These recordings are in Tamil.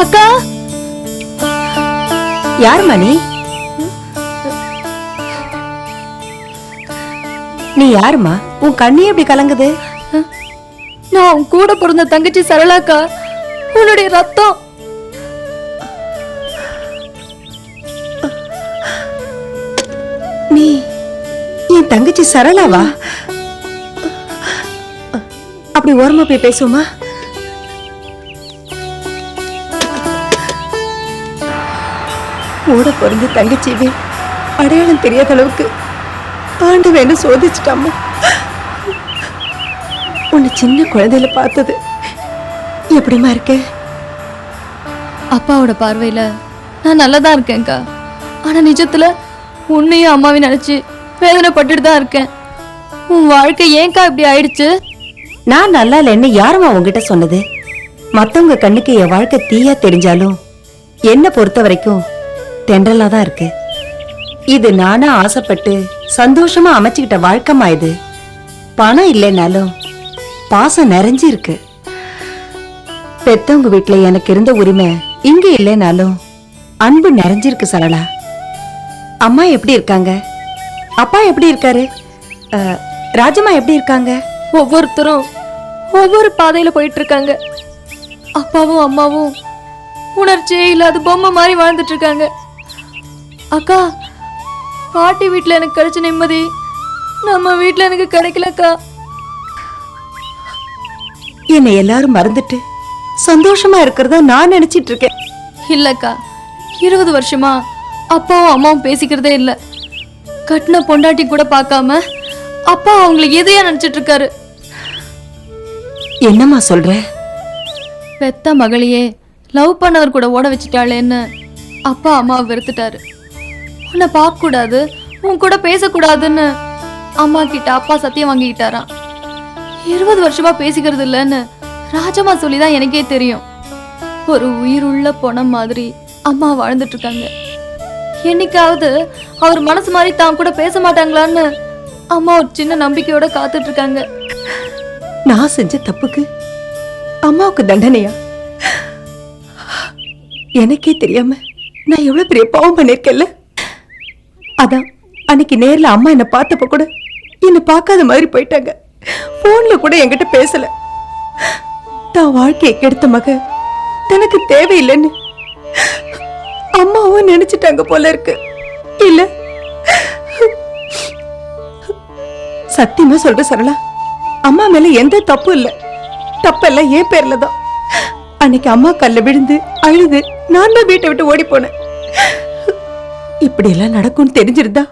அக்கா? யார் மணி? நீ யாருமா? உன் கண்ணே எப்படி கலங்குது? நான் உன் கூட பிறந்த தங்கச்சி சரளாக்கா உன்னுடைய ரத்தம். நீ என் தங்கச்சி சரளாவா? அப்படி ஓரமா போய் பேசுவோமா? கூட பிறந்த தங்கச்சிவே அடையாளம் தெரியாத அளவுக்கு ஆண்டு வேணும் சோதிச்சிட்டாமா. உன்னை சின்ன குழந்தையில பார்த்தது எப்படிமா இருக்க? அப்பாவோட பார்வையில நான் நல்லதா இருக்கேன்க்கா ஆனா நிஜத்துல உன்னையும் அம்மாவையும் நினைச்சு வேதனைப்பட்டுட்டு தான் இருக்கேன். உன் வாழ்க்கை ஏன்க்கா இப்படி ஆயிடுச்சு? நான் நல்லா இல்லைன்னு யாரும்மா உங்ககிட்ட சொன்னது? மத்தவங்க கண்ணுக்கு என் வாழ்க்கை தீயா தெரிஞ்சாலும் என்ன பொறுத்த வரைக்கும் தென்றலா தான் இருக்கு. இது நானா ஆசைப்பட்டு சந்தோஷமா அமைச்சுக்கிட்ட வாழ்க்கைமா இது. பணம் இல்லைனாலும் பாசம் நிறைஞ்சு இருக்கு பெத்தவங்க வீட்டுல எனக்கு இருந்த உரிமை இங்க இல்லைனாலும் அன்பு நிறைஞ்சிருக்கு சரளா. அம்மா எப்படி இருக்காங்க? அப்பா எப்படி இருக்காரு? ராஜம்மா எப்படி இருக்காங்க? ஒவ்வொருத்தரும் ஒவ்வொரு பாதையில போயிட்டு இருக்காங்க அப்பாவும் அம்மாவும் உணர்ச்சியே இல்லாத பொம்மை மாதிரி வாழ்ந்துட்டு இருக்காங்க அக்கா பாட்டி வீட்ல எனக்கு கிடைச்ச நிம்மதி. நம்ம வீட்ல எனக்கு கிடைக்கலக்கா. என்னை எல்லாரும் மறந்துட்டு சந்தோஷமா இருக்கிறதா நான் நினைச்சிட்டு இருக்கேன். இல்லக்கா இருபது வருஷமா அப்பாவும் அம்மாவும் பேசிக்கிறதே இல்ல. கட்டின பொண்டாட்டி கூட பார்க்காம அப்பா அவங்களை எதையா நினைச்சிட்டு இருக்காரு? என்னம்மா சொல்ற? பெத்த மகளையே லவ் பண்ணவர் கூட ஓட வச்சுட்டாளேன்னு அப்பா அம்மாவை வெறுத்துட்டாரு. உன்னை பார்க்க கூடாது உன் கூட பேசக்கூடாதுன்னு அம்மா கிட்ட அப்பா சத்தியம் வாங்கிக்கிட்டாராம். இருபது வருஷமா பேசிக்கிறது இல்லைன்னு ராஜம்மா சொல்லிதான் எனக்கே தெரியும். ஒரு உயிருள்ள பொணம் மாதிரி அம்மா வாழ்ந்துட்டு இருக்காங்க என்னைக்காவது அவர் மனசு மாதிரி தான் கூட பேச மாட்டாங்களான்னு அம்மா ஒரு சின்ன நம்பிக்கையோட காத்துட்டு இருக்காங்க நான் செஞ்ச தப்புக்கு அம்மாவுக்கு தண்டனையா? எனக்கே தெரியாம நான் எவ்வளவு பெரிய பாவம் பண்ணிருக்கேன்ல? அதான் அன்னைக்கு நேர்ல அம்மா என்னை பார்த்தப்ப கூட என்னை பார்க்காத மாதிரி போயிட்டாங்க. போன்ல கூட என்கிட்ட பேசல. தான் வாழ்க்கையை கெடுத்த மக தனக்கு தேவையில்லைன்னு அம்மாவும் நினைச்சிட்டாங்க போல இருக்கு. இல்ல சத்தியமா சொல்ற சரளா அம்மா மேல எந்த தப்பு இல்ல. தப்பெல்லாம் என் பேர்ல தான். அன்னைக்கு அம்மா கல்ல விழுந்து அழுது நான் தான் வீட்டை விட்டு ஓடி போனேன். இப்படியெல்லாம் எல்லாம் நடக்கும்னு தெரிஞ்சிருந்தா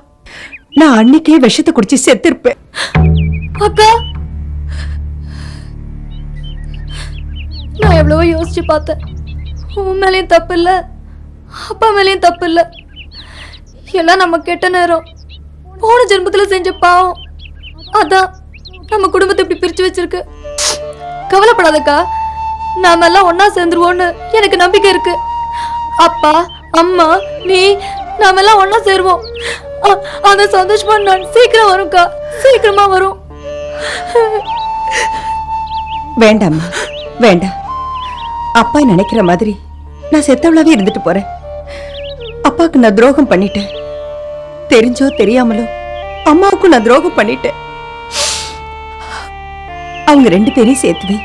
நான் அன்னைக்கே விஷத்தை குடிச்சு செத்திருப்பேன். அக்கா நான் எவ்வளவோ யோசிச்சு பார்த்தேன். உன் மேலேயும் தப்பு இல்ல அப்பா மேலேயும் தப்பு இல்ல எல்லாம் நம்ம கெட்ட நேரம். போன ஜென்மத்துல செஞ்ச பாவம். அதான் நம்ம குடும்பத்தை இப்படி பிரிச்சு வச்சிருக்கு. கவலைப்படாதக்கா நாம எல்லாம் ஒன்னா சேர்ந்துருவோம்னு எனக்கு நம்பிக்கை இருக்கு. அப்பா அம்மா நீ நாம எல்லாம் ஒண்ணா சேருவோம். அந்த சந்தோஷமா நான் சீக்கிரம் வரும்க்கா. சீக்கிரமா வரும். வேண்டாம்மா வேண்டாம். அப்பா நினைக்கிற மாதிரி நான் செத்தவளாவே இருந்துட்டு போறேன். அப்பாவுக்கு நான் துரோகம் பண்ணிட்டேன். தெரிஞ்சோ தெரியாமலோ அம்மாவுக்கும் நான் துரோகம் பண்ணிட்டேன். அவங்க ரெண்டு பேரையும் சேர்த்துவே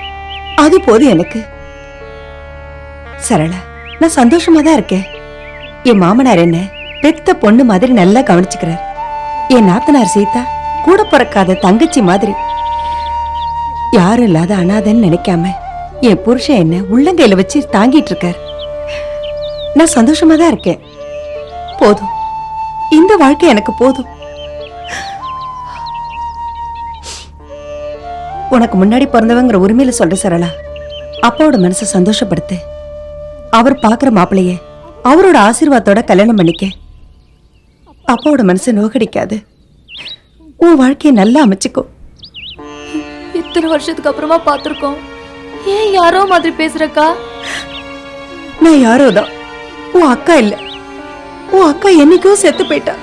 அது போதும் எனக்கு. சரளா நான் சந்தோஷமா தான் இருக்கேன். என் மாமனார் என்ன? பெத்த பொண்ணு மாதிரி நல்லா கவனிச்சுக்கிறார். என் நாத்தனார் சீதா கூட பிறக்காத தங்கச்சி மாதிரி. யாரும் இல்லாத அனாதன்னு நினைக்காம என் புருஷன் என்ன உள்ளங்கையில வச்சு தாங்கிட்டு இருக்கார் நான் சந்தோஷமா தான் இருக்கேன். போதும். இந்த வாழ்க்கை எனக்கு போதும். உனக்கு முன்னாடி பிறந்தவங்கிற உரிமையில சொல்ற சரளா. அப்பாவோட மனசை சந்தோஷப்படுத்து. அவர் பாக்குற மாப்பிளைய அவரோட ஆசீர்வாதத்தோட கல்யாணம் பண்ணிக்க. அப்பாவோட மனசை நோகடிக்காது. உன் வாழ்க்கையை நல்லா அமைச்சுக்கோ. இத்தனை வருஷத்துக்கு அப்புறமா பார்த்துருக்கோம். ஏன் யாரோ மாதிரி பேசுறக்கா? நான் யாரோ தான். உன் அக்கா இல்ல. உன் அக்கா என்னைக்கோ செத்து போயிட்டா.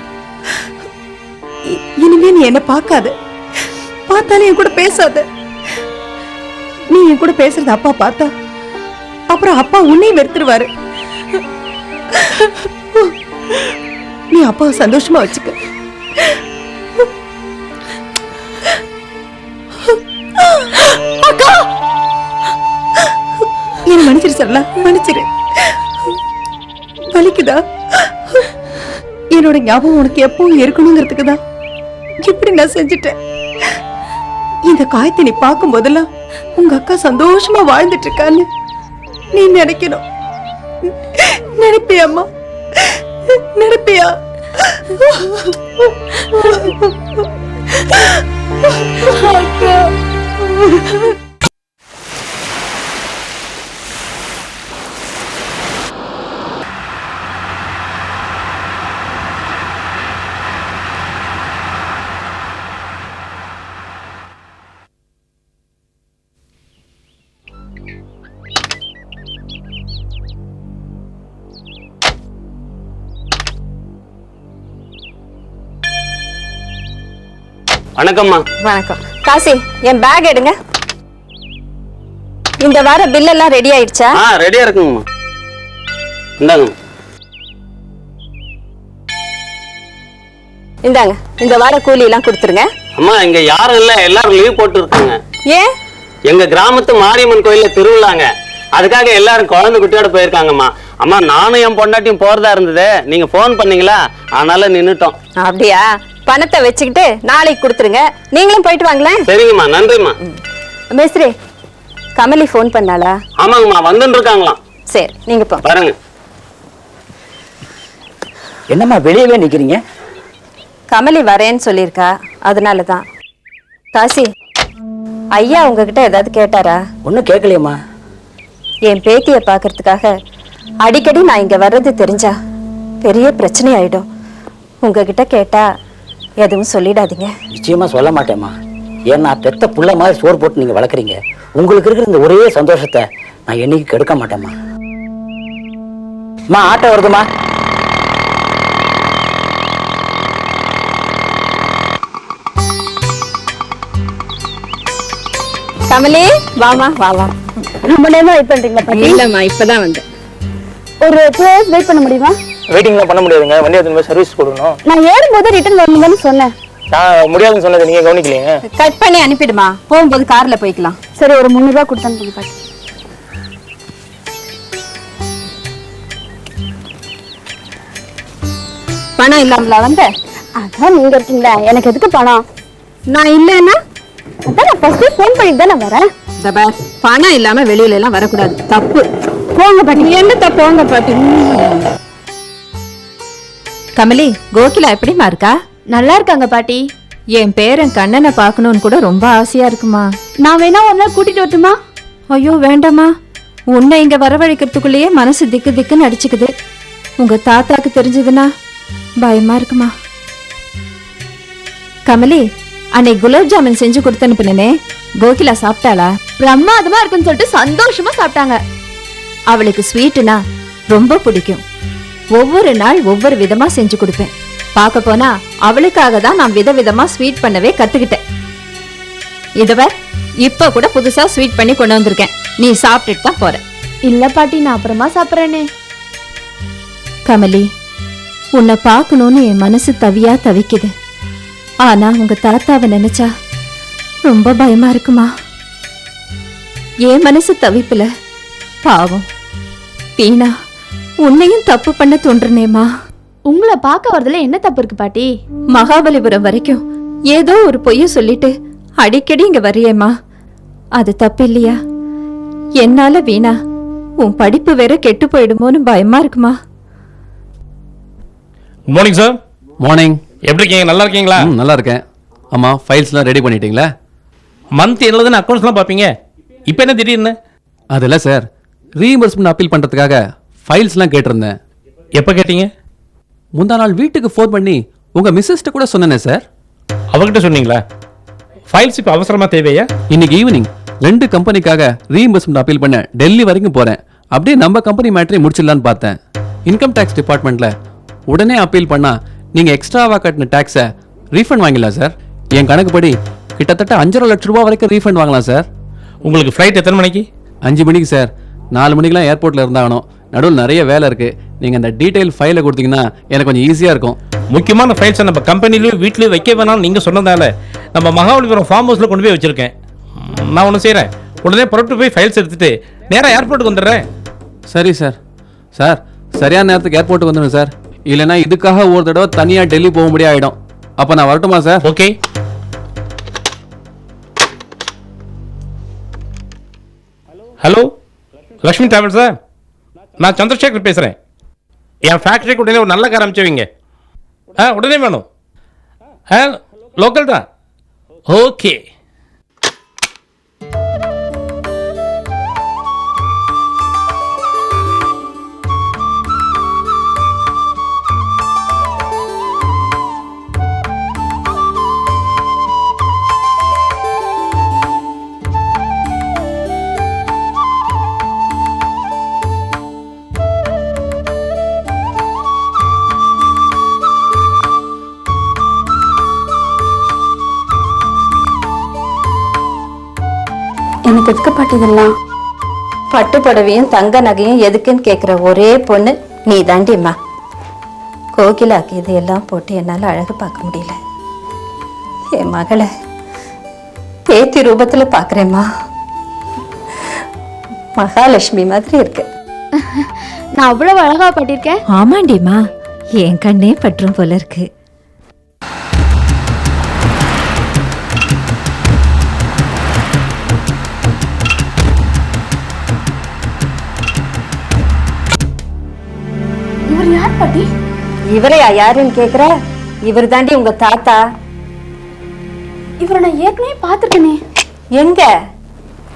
இனிமே நீ என்ன பார்க்காத. பார்த்தாலும் என் கூட பேசாத. நீ என் கூட பேசுறது அப்பா பார்த்தா அப்புறம் அப்பா உன்னையும் வெறுத்துருவாரு. நீ அப்பாவை சந்தோஷமா வச்சுக்க. என்ன மன்னிச்சிரு சரலா மன்னிச்சிரு. வலிக்குதா? என்னோட ஞாபகம் உனக்கு எப்பவும் இருக்கணுங்கிறதுக்கு தான் இப்படி நான் செஞ்சுட்டேன். இந்த காயத்தை நீ பார்க்கும் போதெல்லாம் உங்க அக்கா சந்தோஷமா வாழ்ந்துட்டு இருக்கான்னு நீ நினைக்கணும். நினைப்பியா அக்கா. வணக்கம்மா. வணக்கம். காசி என் பேக் எடுங்க. இந்த வார பில் எல்லாம் ரெடி ஆயிடுச்சா? ஆ ரெடியா இருக்குங்கம்மா. இந்தாங்க. இந்தாங்க இந்த வார கூலி எல்லாம் கொடுத்துருங்க. அம்மா இங்க யாரும் இல்ல எல்லாரும் லீவ் போட்டு இருக்காங்க. ஏன்? எங்க கிராமத்து மாரியம்மன் கோயில்ல திருவிழாங்க. அதுக்காக எல்லாரும் குழந்தை குட்டியோட போயிருக்காங்கம்மா. அம்மா நானும் என் பொண்டாட்டியும் போறதா இருந்தது. நீங்க ஃபோன் பண்ணீங்களா? அதனால நின்னுட்டோம். அப்படியா? பணத்தை வச்சுக்கிட்டு நாளைக்கு கொடுத்துருங்க. நீங்களும் போயிட்டு வாங்களேன். சரிங்கம்மா நன்றிம்மா. மேஸ்திரி கமலி ஃபோன் பண்ணாளா? ஆமாங்கம்மா வந்துட்டு இருக்காங்களாம். சரி நீங்க போ. பாருங்க. என்னம்மா வெளியவே நிக்கிறீங்க? கமலி வரேன்னு சொல்லியிருக்கா அதனால தான் காசி ஐயா உங்ககிட்ட ஏதாவது கேட்டாரா? ஒன்றும் கேட்கலையம்மா. என் பேத்தியை பார்க்கறதுக்காக அடிக்கடி நான் இங்க வர்றது தெரிஞ்சா பெரிய பிரச்சனை ஆயிடும். உங்ககிட்ட கேட்டா எதுவும் சொல்லிடாதீங்க. நிச்சயமா சொல்ல மாட்டேம்மா. ஏன்னா பெத்த புள்ள மாதிரி சோறு போட்டு நீங்க வளர்க்குறீங்க. உங்களுக்கு இருக்கிற இந்த ஒரே சந்தோஷத்தை நான் என்னைக்கு கெடுக்க மாட்டேம்மா. அம்மா ஆட்டோ வருதுமா கமலி வாமா. வா வா ரொம்ப நேரமா வெயிட் பண்றீங்களா இல்லம்மா இப்பதான் வந்து ஒரு டூ ஹவர்ஸ் வெயிட் பண்ண முடியுமா? வெயிட்டிங்லாம் பண்ண முடியாதுங்க. வண்டி எடுத்துன்னு போய் சர்வீஸ் கொடுக்கணும் நான் ஏறும்போது ரிட்டர்ன் வரணும்னு சொன்னேன். நான் முடியாதுன்னு சொன்னதை நீங்க கவனிக்கலைங்க. கட் பண்ணி அனுப்பிடுமா? போகும்போது கார்ல போய்க்கலாம். சரி ஒரு முந்நூறு ரூபாய் கொடுத்து அனுப்புங்க பாட்டி பணம் இல்லாமல வந்த? அதான் நீங்க இருக்கீங்களா. எனக்கு எதுக்கு பணம்? நான் இல்லைன்னா? அதான் நான் ஃபர்ஸ்ட் ஃபோன் பண்ணிட்டு தான் நான் வரேன் பணம் இல்லாம வெளியில எல்லாம் வரக்கூடாது. தப்பு. போங்க பாட்டி. என்ன தப்பு? போங்க பாட்டி. கமலி கோகிலா எப்படிமா இருக்கா? நல்லா இருக்காங்க பாட்டி. என் பேரன் கண்ணனை பார்க்கணும்னு கூட ரொம்ப ஆசையா இருக்குமா? நான் வேணா ஒரு நாள் கூட்டிட்டு வரட்டுமா? ஐயோ வேண்டாமா உன்னை இங்க வரவழைக்கிறதுக்குள்ளேயே மனசு திக்கு திக்குன்னு அடிச்சுக்குது. உங்க தாத்தாக்கு தெரிஞ்சதுன்னா பயமா இருக்குமா? கமலி அன்னைக்கு குலாப் ஜாமுன் செஞ்சு கொடுத்து அனுப்புனே கோகிலா சாப்பிட்டாளா? பிரமாதமா இருக்குன்னு சொல்லிட்டு சந்தோஷமா சாப்பிட்டாங்க. அவளுக்கு ஸ்வீட்டுனா ரொம்ப பிடிக்கும். ஒவ்வொரு நாள் ஒவ்வொரு விதமா செஞ்சு கொடுப்பேன். பார்க்க போனா அவளுக்காக தான் நான் விதவிதமா ஸ்வீட் பண்ணவே கத்துக்கிட்டேன். இதவ இப்ப கூட புதுசா ஸ்வீட் பண்ணி கொண்டு வந்திருக்கேன். நீ சாப்பிட்டுட்டு தான் போற. இல்ல பாட்டி நான் அப்புறமா சாப்பிட்றேனே. கமலி உன்னை பார்க்கணும்னு என் மனசு தவியா தவிக்குது. ஆனா உங்க தாத்தாவை நினைச்சா ரொம்ப பயமா இருக்குமா? என் மனசு தவிப்புல பாவம் வீணா. உன்னையும் தப்பு பண்ண தோன்றனேமா உங்களை பார்க்க வரதுல என்ன தப்பு இருக்கு பாட்டி? மகாபலிபுரம் வரைக்கும் ஏதோ ஒரு பொய்ய சொல்லிட்டு அடிக்கடி இங்க வரிయేமா அது தப்பு இல்லையா என்னால வீணா உன் படிப்பு வேற கெட்டு போயிடுமோன்னு பயமா இருக்குமா? குட் மார்னிங் சார் மார்னிங் எப்படி இருக்கீங்க? நல்லா இருக்கீங்களா? ம் நல்லா இருக்கேன். ஆமாம் ஃபைல்ஸ்லாம் ரெடி பண்ணிட்டீங்களா? மந்த் என்னதுன்னு அக்கௌண்ட்ஸ்லாம் பார்ப்பீங்க. இப்போ என்ன திடீர்னு? அதில் சார் ரீஇம்பர்ஸ்மெண்ட் அப்பீல் பண்ணுறதுக்காக ஃபைல்ஸ்லாம் கேட்டிருந்தேன். எப்போ கேட்டீங்க? முந்தா நாள் வீட்டுக்கு ஃபோன் பண்ணி உங்கள் மிஸ்ஸஸ்ட்ட கூட சொன்னேனே சார் அவகிட்ட சொன்னீங்களா? ஃபைல்ஸ் இப்போ அவசரமாக தேவையா? இன்னைக்கு ஈவினிங் ரெண்டு கம்பெனிக்காக ரீஇம்பர்ஸ்மெண்ட் அப்பீல் பண்ண டெல்லி வரைக்கும் போகிறேன் அப்படியே நம்ம கம்பெனி மேட்ரே முடிச்சிடலான்னு பார்த்தேன். இன்கம் டேக்ஸ் டிபார்ட்மெண்ட்டில் உடனே அப்பீல் பண்ணால் நீங்கள் எக்ஸ்ட்ராவாக கட்டின டேக்ஸை ரீஃபண்ட் வாங்கிடலாம் சார் என் கணக்குப்படி கிட்டத்தட்ட அஞ்சரை லட்ச ரூபா வரைக்கும் ரீஃபண்ட் வாங்கலாம் சார் உங்களுக்கு ஃப்ளைட் எத்தனை மணிக்கு? அஞ்சு மணிக்கு சார் நாலு மணிக்கெலாம் ஏர்போர்ட்டில் இருந்தாகணும். நடுவில் நிறைய வேலை இருக்குது நீங்கள் அந்த டீட்டெயில் ஃபைலை கொடுத்தீங்கன்னா எனக்கு கொஞ்சம் ஈஸியாக இருக்கும். முக்கியமான ஃபைல்ஸை நம்ம கம்பெனிலையும் வீட்லேயும் வைக்க வேணாம்னு நீங்கள் சொன்னதால நம்ம மகாபலிபுரம் ஃபார்ம் ஹவுஸில் கொண்டு போய் வச்சுருக்கேன். நான் ஒன்று செய்கிறேன் உடனே புறப்பட்டு போய் ஃபைல்ஸ் எடுத்துட்டு நேராக ஏர்போர்ட்டுக்கு வந்துடுறேன். சரி சார் சார் சரியான நேரத்துக்கு ஏர்போர்ட்டுக்கு வந்துடுங்க சார் இல்லைன்னா இதுக்காக ஒரு தடவை தனியாக டெல்லி போக முடியாது ஆகிடும் அப்போ நான் வரட்டுமா சார் ஓகே ஹலோ லக்ஷ்மி டிராவல்ஸா நான் சந்திரசேகர் பேசுகிறேன் என் ஃபேக்ட்ரிக்கு உடனே ஒரு நல்ல கார் அனுப்பிச்சு ஆ உடனே வேணும். ஆ லோக்கல் தான். ஓகே எதுக்கு பாட்டி இதெல்லாம் பட்டு புடவையும் தங்க நகையும் எதுக்குன்னு கேட்குற ஒரே பொண்ணு நீ தாண்டிம்மா கோகிலாக்கு இதையெல்லாம் போட்டு என்னால் அழகு பார்க்க முடியல. என் மகளை பேத்தி ரூபத்தில் பார்க்குறேம்மா மகாலட்சுமி மாதிரி இருக்கு. நான் அவ்வளவு அழகா பாட்டிருக்கேன். ஆமாண்டிம்மா என் கண்ணே பற்றும் போல இருக்கு. இவரையா யாருன்னு கேக்குற? இவர் தாண்டி உங்க தாத்தா. இவரை நான் ஏற்கனவே பார்த்திருக்கேனே. எங்க?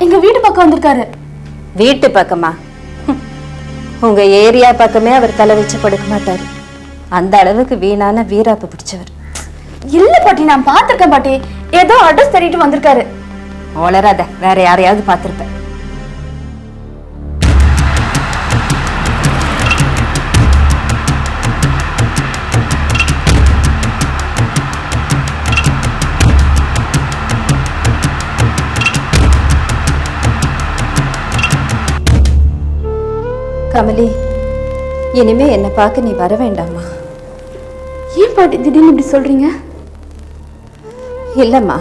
எங்க வீட்டு பக்கம் வந்திருக்காரு. வீட்டு பக்கமா. உங்க ஏரியா பக்கமே அவர் தலை வச்சு படுக்க மாட்டாரு. அந்த அளவுக்கு வீணான வீராப்பு பிடிச்சவர். இல்ல பாட்டி நான் பார்த்திருக்கேன் பாட்டி. ஏதோ அட்ரஸ் தேடிட்டு வந்திருக்காரு. வளராத வேற யாரையாவது பார்த்திருப்ப கமலி இனிமே என்னை பார்க்க நீ வர வேண்டாம்மா. ஏன் பாட்டி திடீர்னு இப்படி சொல்றீங்க? இல்லைம்மா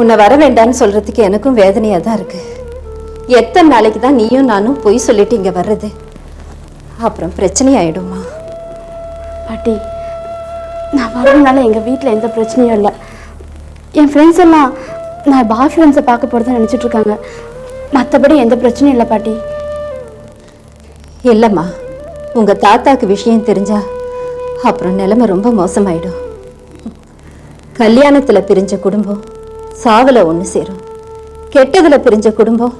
உன்னை வர வேண்டாம்னு சொல்றதுக்கு எனக்கும் வேதனையாக தான் இருக்கு. எத்தனை நாளைக்கு தான் நீயும் நானும் பொய் சொல்லிட்டு இங்கே வர்றது? அப்புறம் பிரச்சனை ஆயிடும்மா பாட்டி நான் வரதுனால எங்க வீட்ல எந்த பிரச்சனையும் இல்லை. என் ஃப்ரெண்ட்ஸ் எல்லாம் நான் பாய் ஃப்ரெண்ட்ஸை பார்க்க போறதா நினைச்சிட்டு இருக்காங்க. மற்றபடி எந்த பிரச்சனையும் இல்லை பாட்டி. இல்லைம்மா உங்க தாத்தாக்கு விஷயம் தெரிஞ்சா அப்புறம் நிலைமை ரொம்ப மோசமாயிடும். கல்யாணத்துல பிரிஞ்ச குடும்பம் சாவில் ஒன்று சேரும். கெட்டதுல பிரிஞ்ச குடும்பம்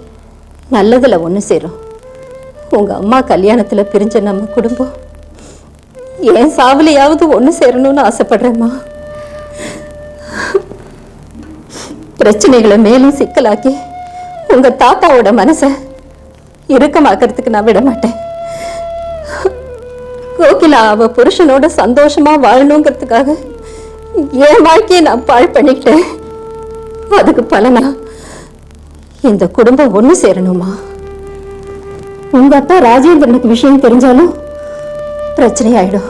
நல்லதுல ஒன்று சேரும். உங்க அம்மா கல்யாணத்தில் பிரிஞ்ச நம்ம குடும்பம் ஏன் சாவிலையாவது ஒன்று சேரணும்னு ஆசைப்படுறேம்மா? பிரச்சனைகளை மேலும் சிக்கலாக்கி உங்க தாத்தாவோட மனசை இறுக்கமாக்கிறதுக்கு நான் விட மாட்டேன் கோகிலா அவ புருஷனோட சந்தோஷமா வாழணுங்கிறதுக்காக என் வாழ்க்கையை நான் பாழ் பண்ணிக்கிட்டேன். அதுக்கு பலனா? இந்த குடும்பம் ஒண்ணு சேரணுமா? உங்க அப்பா ராஜேந்திரனுக்கு விஷயம் தெரிஞ்சாலும் பிரச்சனை ஆயிடும்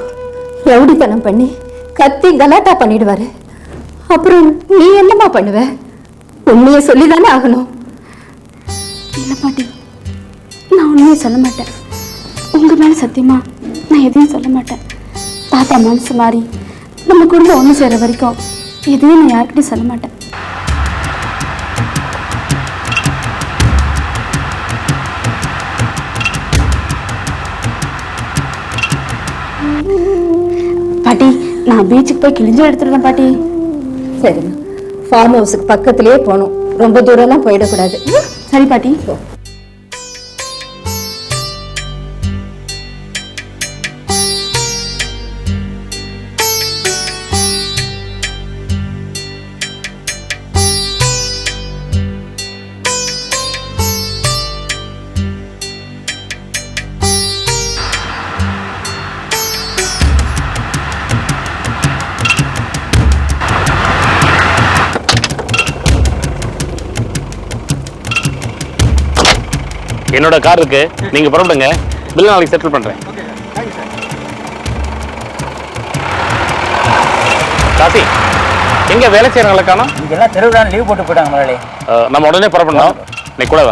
ரவுடித்தனம் பண்ணி கத்தி கலாட்டா பண்ணிடுவாரு. அப்புறம் நீ என்னம்மா பண்ணுவ? உண்மையை சொல்லிதானே ஆகணும். இல்லை பாட்டி நான் உண்மையை சொல்ல மாட்டேன். உங்க மேல சத்தியமா நான் எதையும் சொல்ல மாட்டேன். தாத்தா மனசு மாறி நம்ம குடும்பம் ஒன்று சேர்ற வரைக்கும் எதையும் நான் யார்கிட்டயும் சொல்ல மாட்டேன். பாட்டி நான் பீச்சுக்கு போய் கிழிஞ்சு எடுத்துடுறேன் பாட்டி. சரிம்மா. ஃபார்ம் ஹவுஸுக்கு பக்கத்திலேயே போகணும். ரொம்ப தூரம்லாம் போயிடக்கூடாது. சரி பாட்டி. என்னோட கார் இருக்கு. நீங்க புறப்படுங்க. பில் நாளைக்கு செட்டில் பண்றேன். காசி எங்க வேலை செய்யறவங்களை காணோம்? இங்க எல்லாம் திருவிழா லீவ் போட்டு போயிட்டாங்க முதலாளி. நம்ம உடனே புறப்படணும். நீ கூட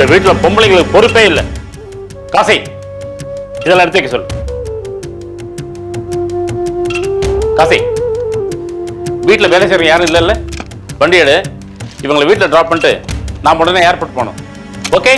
இந்த வீட்டுல பொம்பளைங்களுக்கு பொறுப்பே இல்லை. காசை இதெல்லாம் எடுத்து வைக்க சொல்லு. காசி வீட்டுல வேலை செய்யற யாரும் இல்லைல்ல? வண்டி எடு. இவங்களை வீட்டில் ட்ராப் பண்ணிட்டு நாம் உடனே ஏர்போர்ட் போகணும். ஓகே